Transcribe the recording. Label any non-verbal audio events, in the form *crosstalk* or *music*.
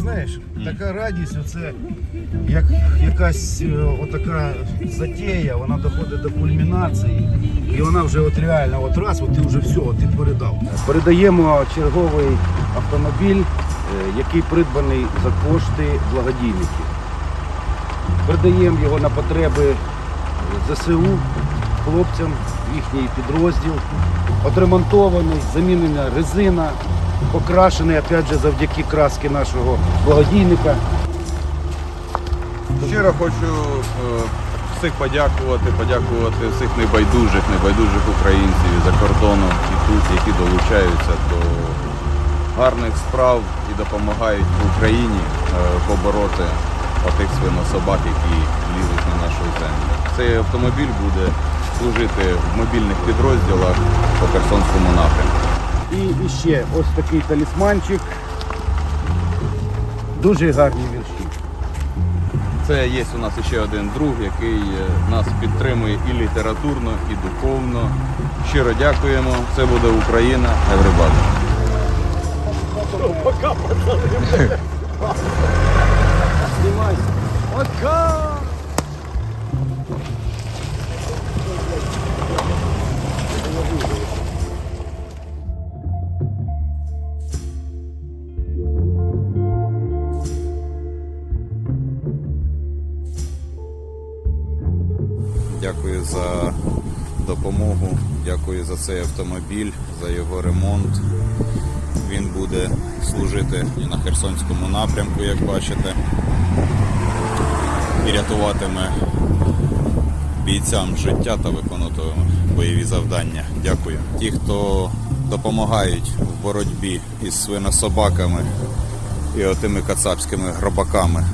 знаєш, така радість, оце як якась е, отака затея, вона доходить до кульмінації. І вона вже от реально, от раз, от ти вже все, ти передав. Передаємо черговий автомобіль, е, який придбаний за кошти благодійників. Передаємо його на потреби е, ЗСУ хлопцям, їхній підрозділ. Отремонтований, замінена резина, покрашений опять же завдяки краски нашого благодійника. Щиро хочу е, всіх подякувати, подякувати всіх небайдужих, небайдужих українців за кордону і тут, які долучаються до гарних справ і допомагають Україні е, побороти отих свинособак, які лізуть на нашу землю. Цей автомобіль буде служити в мобільних підрозділах по Херсонському напрямку. І, ще ось такий талісманчик. Дуже гарні вірші. Це є у нас ще один друг, який е, нас підтримує і літературно, і духовно. Щиро дякуємо. Це буде Україна. Everybody. *laughs* Дякую за допомогу, дякую за цей автомобіль, за його ремонт. Він буде служити і на Херсонському напрямку, як бачите, і рятуватиме бійцям життя та виконуватиме бойові завдання. Дякую. Ті, хто допомагають в боротьбі із свинособаками і отими кацапськими гробаками.